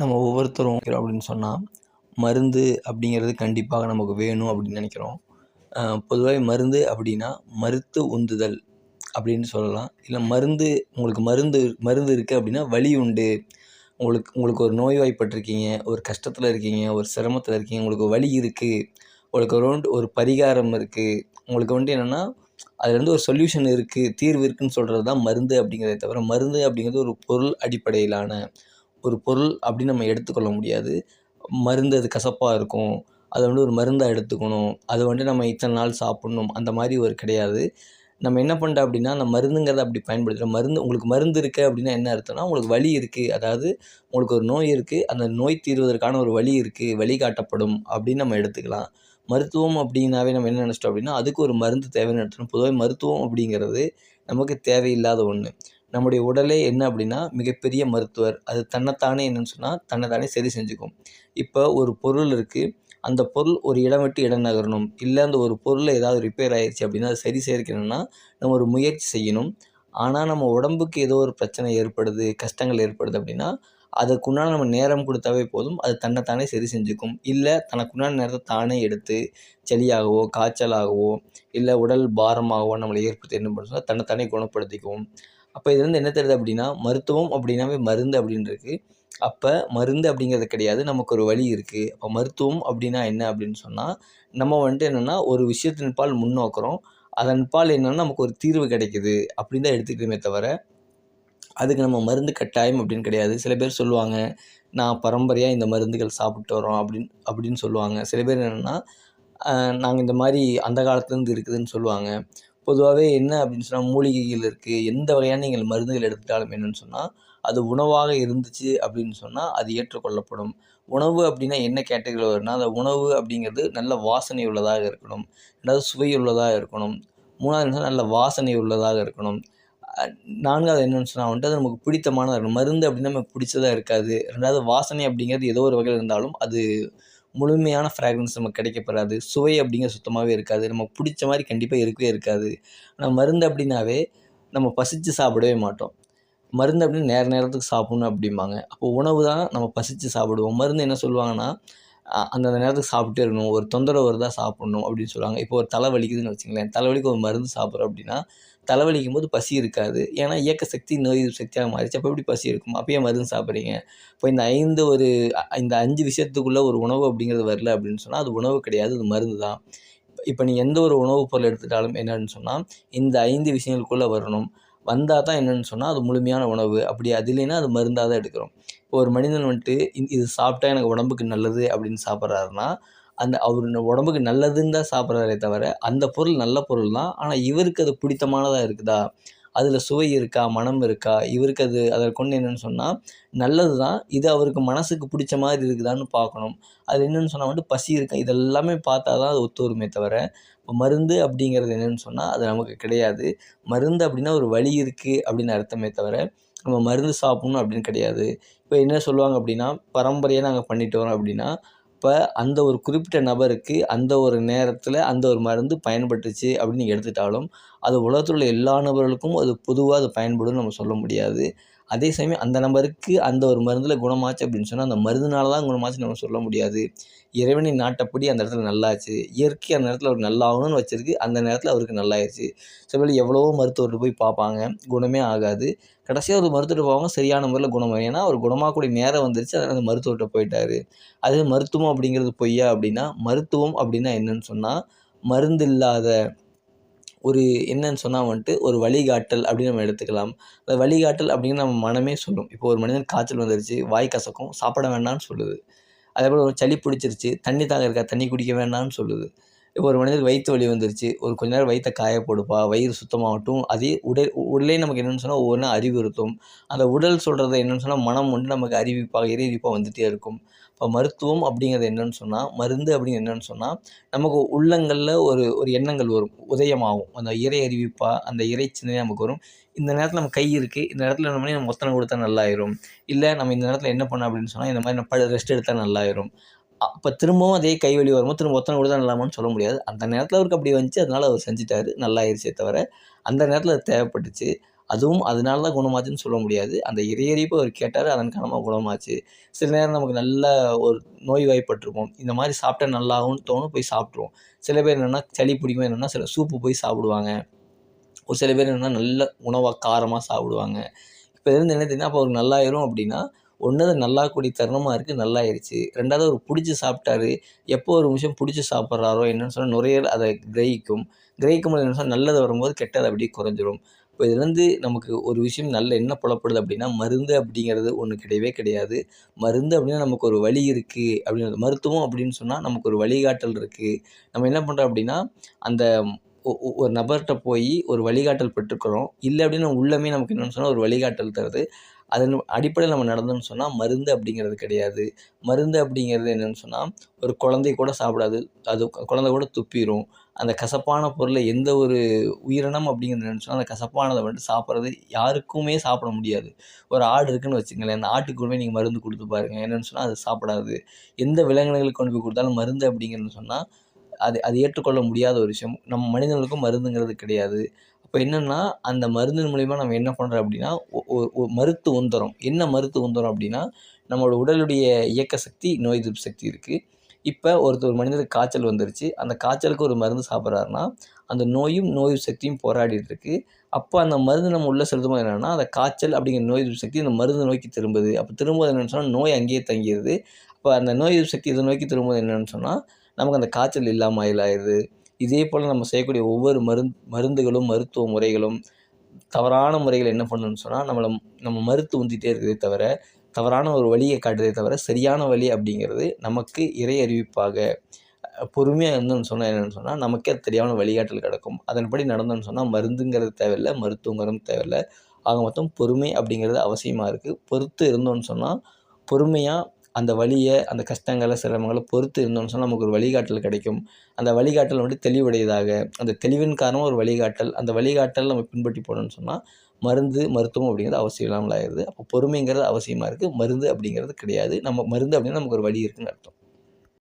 நம்ம ஒவ்வொருத்தரும் அப்படின்னு சொன்னால் மருந்து அப்படிங்கிறது கண்டிப்பாக நமக்கு வேணும் அப்படின்னு நினைக்கிறோம். பொதுவாக மருந்து அப்படின்னா மருத்து உந்துதல் அப்படின்னு சொல்லலாம். இல்லை மருந்து உங்களுக்கு மருந்து மருந்து இருக்குது அப்படின்னா வலி உண்டு. உங்களுக்கு உங்களுக்கு ஒரு நோய்வாய்ப்பட்டிருக்கீங்க ஒரு கஷ்டத்தில் இருக்கீங்க ஒரு சிரமத்தில் இருக்கீங்க உங்களுக்கு வலி இருக்குது உங்களுக்கு ஒரு ஒரு பரிகாரம் இருக்குது உங்களுக்கு வந்துட்டு என்னென்னா அதுலேருந்து ஒரு சொல்யூஷன் இருக்குது தீர்வு இருக்குதுன்னு சொல்கிறது தான் மருந்து அப்படிங்கிறதே தவிர மருந்து அப்படிங்கிறது ஒரு பொருள் அடிப்படையிலான ஒரு பொருள் அப்படின்னு நம்ம எடுத்துக்கொள்ள முடியாது. மருந்து அது கசப்பாக இருக்கும். அதை வந்து ஒரு மருந்தாக எடுத்துக்கணும். அதை வந்துட்டு நம்ம இத்தனை நாள் சாப்பிட்ணும். அந்த மாதிரி ஒரு கிடையாது. நம்ம என்ன பண்ணிட்டோம் அப்படின்னா அந்த மருந்துங்கிறத அப்படி பயன்படுத்துகிறோம் மருந்து உங்களுக்கு மருந்து இருக்குது அப்படின்னா என்ன அர்த்தம்னா உங்களுக்கு வழி இருக்குது அதாவது உங்களுக்கு ஒரு நோய் இருக்குது அந்த நோய் தீர்வதற்கான ஒரு வழி இருக்குது வழிகாட்டப்படும் அப்படின்னு நம்ம எடுத்துக்கலாம். மருத்துவம் அப்படின்னாவே நம்ம என்ன நினச்சிட்டோம் அப்படின்னா அதுக்கு ஒரு மருந்து தேவைன்னு எடுத்துக்கணும். பொதுவாக மருத்துவம் அப்படிங்கிறது நமக்கு தேவையில்லாத ஒன்று நம்முடைய உடலே என்ன அப்படின்னா மிகப்பெரிய மருத்துவர். அது தன்னைத்தானே என்னன்னு சொன்னால் தன்னைத்தானே சரி செஞ்சுக்கும். இப்போ ஒரு பொருள் இருக்குது அந்த பொருள் ஒரு இடம் விட்டு இடம் நகரணும். இல்லை அந்த ஒரு பொருள் ஏதாவது ரிப்பேர் ஆயிடுச்சு அப்படின்னா அது சரி செய்யணும்னா நம்ம ஒரு முயற்சி செய்யணும். ஆனால் நம்ம உடம்புக்கு ஏதோ ஒரு பிரச்சனை ஏற்படுது கஷ்டங்கள் ஏற்படுது அப்படின்னா அதுக்குண்டான நம்ம நேரம் கொடுத்தாவே போதும். அது தன்னைத்தானே சரி செஞ்சுக்கும். இல்லை தனக்குண்டான நேரத்தை தானே எடுத்து சளியாகவோ காய்ச்சலாகவோ இல்லை உடல் பாரமாகவோ நம்மளை ஏற்படுத்தி என்ன பண்ணுறோம் தன்னைத்தானே குணப்படுத்திக்கும் அப்போ இதுலேருந்து என்ன தெரியுது அப்படின்னா மருத்துவம் அப்படின்னாவே மருந்து அப்படின்னு இருக்குது அப்போ மருந்து அப்படிங்கிறது கிடையாது நமக்கு ஒரு வழி இருக்குது அப்போ மருத்துவம் அப்படின்னா என்ன அப்படின்னு சொன்னால் நம்ம வந்துட்டு என்னென்னா ஒரு விஷயத்தின் பால் முன்னோக்குறோம். அதன் பால் என்னென்னா நமக்கு ஒரு தீர்வு கிடைக்குது அப்படின்னு தான் எடுத்துக்கிட்டோமே தவிர அதுக்கு நம்ம மருந்து கட்டாயம் அப்படின்னு கிடையாது. சில பேர் சொல்லுவாங்க நான் பரம்பரையாக இந்த மருந்துகள் சாப்பிட்டு வரோம் அப்படின்னு அப்படின்னு சொல்லுவாங்க. சில பேர் என்னென்னா நாங்கள் இந்த மாதிரி அந்த காலத்துலேருந்து இருக்குதுன்னு சொல்லுவாங்க. பொதுவாகவே என்ன அப்படின்னு சொன்னால் மூலிகைகள் இருக்குது எந்த வகையான நீங்கள் மருந்துகள் எடுத்துட்டாலும் என்னென்னு சொன்னால் அது உணவாக இருந்துச்சு அப்படின்னு சொன்னால் அது ஏற்றுக்கொள்ளப்படும். உணவு அப்படின்னா என்ன கேட்டகரியில் வரும்னா அந்த உணவு அப்படிங்கிறது நல்ல வாசனை உள்ளதாக இருக்கணும். ரெண்டாவது சுவை உள்ளதாக இருக்கணும். மூணாவது என்ன நல்ல வாசனை உள்ளதாக இருக்கணும். நான்காவது என்னென்னு சொன்னால் வந்துட்டு அது நமக்கு பிடித்தமானதாக இருக்கணும். மருந்து அப்படின்னா நமக்கு பிடிச்சதாக இருக்காது. ரெண்டாவது வாசனை அப்படிங்கிறது ஏதோ ஒரு வகையில் இருந்தாலும் அது முழுமையான ஃப்ராக்ரன்ஸ் நமக்கு கிடைக்கப்படாது சுவை அப்படிங்க சுத்தமாகவே இருக்காது. நமக்கு பிடிச்ச மாதிரி கண்டிப்பாக இருக்கவே இருக்காது. ஆனால் மருந்து அப்படின்னாவே நம்ம பசித்து சாப்பிடவே மாட்டோம். மருந்து அப்படின்னு நேர நேரத்துக்கு சாப்பிட்ணும் அப்படிம்பாங்க. அப்போ உணவு தான் நம்ம பசித்து சாப்பிடுவோம். மருந்து என்ன சொல்லுவாங்கன்னா அந்தந்த நேரத்துக்கு சாப்பிட்டே இருக்கணும். ஒரு தொந்தரவு வருதா சாப்பிட்ணும் அப்படின்னு சொல்லுவாங்க. இப்போ ஒரு தலை வலிக்குதுன்னு வச்சுங்களேன். தலைவலிக்கு ஒரு மருந்து சாப்பிட்றோம் அப்படின்னா தலைவலிக்கும் போது பசி இருக்காது. ஏன்னா இயக்க சக்தி நோய் சக்தியாக மாறிச்சு அப்போ எப்படி பசி இருக்கும்? அப்பயே மருந்து சாப்பிட்றீங்க? இப்போ இந்த ஐந்து ஒரு இந்த அஞ்சு விஷயத்துக்குள்ளே ஒரு உணவு அப்படிங்கிறது வரல அப்படின்னு சொன்னால் அது உணவு கிடையாது. அது மருந்து தான். இப்போ நீ எந்த ஒரு உணவுப் பொருள் எடுத்துட்டாலும் என்னன்னு சொன்னால் இந்த ஐந்து விஷயங்களுக்குள்ளே வரணும். வந்தால் தான் என்னென்னு சொன்னால் அது முழுமையான உணவு. அப்படி அது இல்லைன்னா அது மருந்தாக தான் எடுக்கிறோம். ஒரு மனிதன் வந்துட்டு இது சாப்பிட்டா எனக்கு உடம்புக்கு நல்லது அப்படின்னு சாப்பிட்றாருன்னா அந்த அவர் உடம்புக்கு நல்லதுன்னு தான் சாப்பிட்றாரே தவிர அந்த பொருள் நல்ல பொருள் தான். ஆனால் இவருக்கு அது பிடித்தமானதாக இருக்குதா? அதில் சுவை இருக்கா? மனம் இருக்கா? இவருக்கு அது அதை கொண்டு என்னென்னு சொன்னால் நல்லது தான். இது அவருக்கு மனசுக்கு பிடிச்ச மாதிரி இருக்குதான்னு பார்க்கணும். அது என்னென்னு சொன்னால் வந்துட்டு பசி இருக்கா? இதெல்லாமே பார்த்தா தான் அது ஒத்து வருமே தவிர இப்போ மருந்து அப்படிங்கிறது என்னென்னு சொன்னால் அது நமக்கு கிடையாது. மருந்து அப்படின்னா ஒரு வழி இருக்குது அப்படின்னு அர்த்தமே தவிர நம்ம மருந்து சாப்பிட்ணும் அப்படின்னு கிடையாது. இப்போ என்ன சொல்லுவாங்க அப்படின்னா பரம்பரையாக நாங்கள் பண்ணிட்டு வரோம் அப்படின்னா இப்போ அந்த ஒரு குறிப்பிட்ட நபருக்கு அந்த ஒரு நேரத்தில் அந்த ஒரு மருந்து பயன்பட்டுச்சு அப்படின்னு நீங்கள் எடுத்துட்டாலும் அது உலகத்தில் உள்ள எல்லா நபர்களுக்கும் அது பொதுவாக அது பயன்படும் நம்ம சொல்ல முடியாது. அதே சமயம் அந்த நபருக்கு அந்த ஒரு மருந்தில் குணமாச்சு அப்படின்னு சொன்னால் அந்த மருந்துனால தான் குணமாச்சு நம்ம சொல்ல முடியாது. இறைவனின் நாட்டப்படி அந்த இடத்துல நல்லாச்சு. இயற்கை அந்த நேரத்தில் அவர் நல்லாகணும்னு வச்சிருக்கு. அந்த நேரத்தில் அவருக்கு நல்லாயிருச்சு. சில பேர் எவ்வளவோ மருத்துவர்கிட்ட போய் பார்ப்பாங்க குணமே ஆகாது. கடைசியாக ஒரு மருத்துவர்கிட்ட போவாங்க. சரியான முறையில் குணம் ஏன்னா அவர் குணமாகக்கூடிய நேரம் வந்துருச்சு. அதனால் அந்த மருத்துவர்கிட்ட போயிட்டார். அதே மருத்துவம் அப்படிங்கிறது பொய்யா அப்படின்னா மருத்துவம் அப்படின்னா என்னன்னு சொன்னால் மருந்து இல்லாத ஒரு என்னன்னு சொன்னால் வந்துட்டு ஒரு வழிகாட்டல் அப்படின்னு நம்ம எடுத்துக்கலாம். அந்த வழிகாட்டல் அப்படின்னு நம்ம மனமே சொல்லும். இப்போ ஒரு மனிதன் காய்ச்சல் வந்துருச்சு வாய் கசக்கும் சாப்பிட வேண்டாம்னு சொல்லுது. அதே போல் ஒரு சளி பிடிச்சிருச்சு தண்ணி தாங்க இருக்கா தண்ணி குடிக்க வேண்டாம்னு சொல்லுது. இப்போ ஒரு மனிதருக்கு வயிற்று வலி வந்துருச்சு. ஒரு கொஞ்ச நேரம் வயிற்ற காய போடுப்பா வயிறு சுத்தமாகட்டும். அதே உடல் உடலே நமக்கு என்னென்னு சொன்னால் ஒவ்வொன்றா அறிவுறுத்தும். அந்த உடல் சொல்கிறது என்னென்னு சொன்னால் மனம் வந்து நமக்கு அறிவிப்பாக இறைவிப்பாக வந்துகிட்டே இருக்கும். இப்போ மருத்துவம் அப்படிங்கிறது என்னென்னு சொன்னால் மருந்து அப்படிங்கிறது என்னென்னு சொன்னால் நமக்கு உள்ளங்களில் ஒரு ஒரு எண்ணங்கள் வரும். உதயமாகும். அந்த இறை அறிவிப்பாக அந்த இறை சிந்தனை நமக்கு வரும். இந்த நேரத்தில் நம்ம கை இருக்குது இந்த நேரத்தில் நம்ம நம்ம ஒத்தனை கொடுத்தா நல்லாயிரும். இல்லை நம்ம இந்த நேரத்தில் என்ன பண்ணோம் அப்படின்னு சொன்னால் இந்த மாதிரி நம்ம ரெஸ்ட் எடுத்தால் நல்லாயிரும். அப்போ திரும்பவும் அதே கை வலி வரும்போது திரும்ப ஒத்தனை கூட தான் நல்லாமான்னு சொல்ல முடியாது. அந்த நேரத்தில் அவருக்கு அப்படி வந்துச்சு அதனால் அவர் செஞ்சிட்டார். நல்லா ஆயிடுச்சே தவிர அந்த நேரத்தில் அது தேவைப்பட்டுச்சு. அதுவும் அதனால தான் குணமாச்சுன்னு சொல்ல முடியாது. அந்த இறையறிப்பு அவர் கேட்டார் அதன் காரணமாக குணமாச்சு. சில நேரம் நமக்கு நல்ல ஒரு நோய்வாய்ப்பட்டிருப்போம் இந்த மாதிரி சாப்பிட்டா நல்லாகும்னு தோணும் போய் சாப்பிட்ருவோம் சில பேர் என்னென்னா சளி பிடிக்கும். என்னென்னா சில சூப்பு போய் சாப்பிடுவாங்க. ஒரு சில பேர் என்னென்னா நல்ல உணவாக காரமாக சாப்பிடுவாங்க. இப்போ இருந்து என்ன தெரியுதுன்னா அப்போ அவருக்கு நல்லாயிரும் அப்படின்னா ஒன்று அது நல்லாக்கூடிய தருணமாக இருக்குது நல்லாயிருச்சு. ரெண்டாவது அவர் பிடிச்சி சாப்பிட்டாரு. எப்போ ஒரு விஷயம் பிடிச்சி சாப்பிட்றாரோ என்னென்னு சொன்னால் நுரையீரல் அதை கிரகிக்கும். கிரகிக்கும் போது என்ன சொன்னால் நல்லது வரும்போது கெட்டது அப்படியே குறைஞ்சிரும். இப்போ இதுலேருந்து நமக்கு ஒரு விஷயம் நல்ல என்ன புலப்படுது அப்படின்னா மருந்து அப்படிங்கிறது ஒன்று கிடையவே கிடையாது. மருந்து அப்படின்னா நமக்கு ஒரு வழி இருக்குது அப்படின்னு மருத்துவம் அப்படின்னு சொன்னால் நமக்கு ஒரு வழிகாட்டல் இருக்குது நம்ம என்ன பண்ணுறோம் அப்படின்னா அந்த ஒ ஒரு நபர்கிட்ட போய் ஒரு வழிகாட்டல் பெற்றுக்கிறோம். இல்லை அப்படின்னா உள்ளமே நமக்கு என்னென்னு சொன்னால் ஒரு வழிகாட்டல் தருது. அதன் அடிப்படையில் நம்ம நடந்தோம்னு சொன்னால் மருந்து அப்படிங்கிறது கிடையாது. மருந்து அப்படிங்கிறது என்னென்னு சொன்னால் ஒரு குழந்தை கூட சாப்பிடாது. அது குழந்தை கூட துப்பிடும் அந்த கசப்பான பொருளை எந்த ஒரு உயிரினம் அப்படிங்கிறது நினச்சோன்னா அந்த கசப்பானதை வந்துட்டு சாப்பிட்றது யாருக்குமே சாப்பிட முடியாது. ஒரு ஆடு இருக்குன்னு வச்சுங்களேன் அந்த ஆட்டுக்கு நீங்கள் மருந்து கொடுத்து பாருங்கள் என்னென்னு சொன்னால் அது சாப்பிடாது. எந்த விலங்கினங்களுக்கு கொண்டு போய் கொடுத்தாலும் மருந்து அப்படிங்கிறது சொன்னால் அது அது ஏற்றுக்கொள்ள முடியாத ஒரு விஷயம். நம்ம மனிதர்களுக்கும் மருந்துங்கிறது கிடையாது. அப்போ என்னென்னா அந்த மருந்தின் மூலிமா நம்ம என்ன பண்ணுறோம் அப்படின்னா ஒரு மருத்து உந்தரம். என்ன மருத்து உந்தரம் அப்படின்னா நம்மளோட உடலுடைய இயக்க சக்தி நோய் எதிர்ப்பு சக்தி இருக்குது இப்போ ஒருத்தர் மனிதனுக்கு மனிதருக்கு காய்ச்சல் வந்துருச்சு. அந்த காய்ச்சலுக்கு ஒரு மருந்து சாப்பிட்றாருன்னா அந்த நோயும் நோய் சக்தியும் போராடிட்டு இருக்கு. அப்போ அந்த மருந்து நம்ம உள்ளே செலுத்தும்போது என்னென்னா அந்த காய்ச்சல் அப்படிங்கிற நோய் எதிர்ப்பு சக்தி அந்த மருந்து நோக்கி திரும்புது. அப்போ திரும்புவது என்னென்னு சொன்னால் நோய் அங்கேயே தங்கிடுது அப்போ அந்த நோய் எதிர்ப்பு சக்தி இதை நோக்கி திரும்புவது என்னென்னு சொன்னால் நமக்கு அந்த காய்ச்சல் இல்லாமல் ஆயிடுது. இதே போல் நம்ம செய்யக்கூடிய ஒவ்வொரு மருந் மருந்துகளும் மருத்துவ முறைகளும் தவறான முறையில் என்ன பண்ணணும்னு சொன்னால் நம்மளை நம்ம மறுத்து உந்திட்டே இருக்குதே தவிர தவறான ஒரு வழியை காட்டுதே தவிர சரியான வழி அப்படிங்கிறது நமக்கு இறை அறிவிப்பாக பொறுமையாக இருந்தோம்னு சொன்னால் என்னென்னு சொன்னால் நமக்கே அது தெரியாமல் வழிகாட்டல் கிடக்கும். அதன்படி நடந்தோம்னு சொன்னால் மருந்துங்கிறது தேவையில்லை மருத்துவங்கிறது தேவையில்லை. ஆக மொத்தம் பொறுமை அப்படிங்கிறது அவசியமாக இருக்குது பொறுத்து இருந்தோம்னு சொன்னால் பொறுமையாக அந்த வழியை அந்த கஷ்டங்களை சிரமங்களை பொறுத்து இருந்தோம்னு சொன்னால் நமக்கு ஒரு வழிகாட்டல் கிடைக்கும். அந்த வழிகாட்டல் வந்துட்டு தெளிவுடையதாக அந்த தெளிவின் காரணமாக ஒரு வழிகாட்டல் அந்த வழிகாட்டல் நம்ம பின்பற்றி போனோம்னு சொன்னால் மருந்து மருத்துவம் அப்படிங்கிறது அவசியம் இல்லாமல் ஆயிடுது அப்போ பொறுமைங்கிறது அவசியமாக இருக்குது மருந்து அப்படிங்கிறது கிடையாது. நம்ம மருந்து அப்படின்னா நமக்கு ஒரு வழி இருக்குதுன்னு அர்த்தம்.